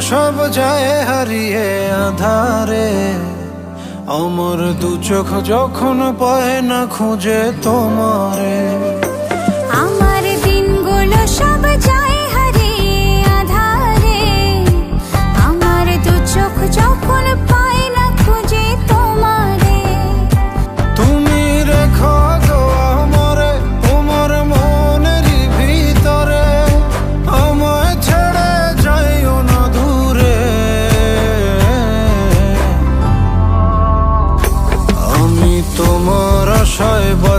সব যায় হারিয়ে আধারে। অমর দু চোখ যখন পায় না খুঁজে তোমারে। আমার দিনগুলো সব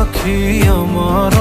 রাখি আমার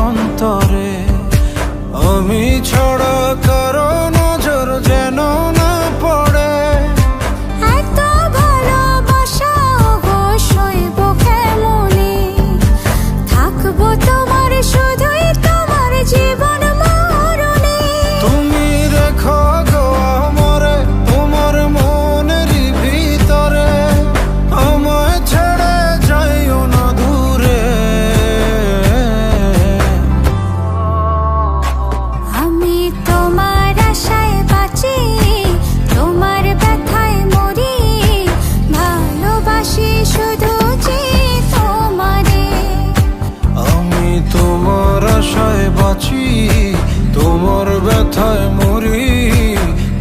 ব্যথায় মরি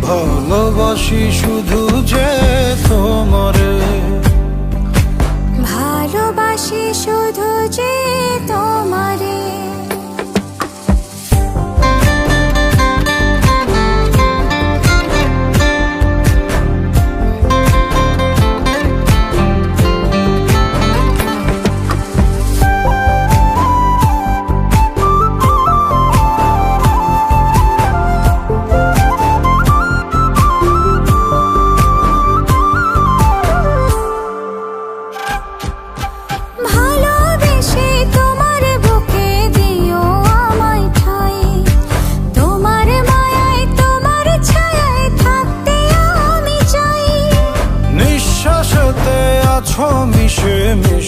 ভালোবাসি শুধু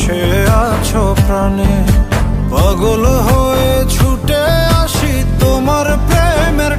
মিশে আছো প্রাণে পাগল হয়ে ছুটে আসি তোমার প্রেমের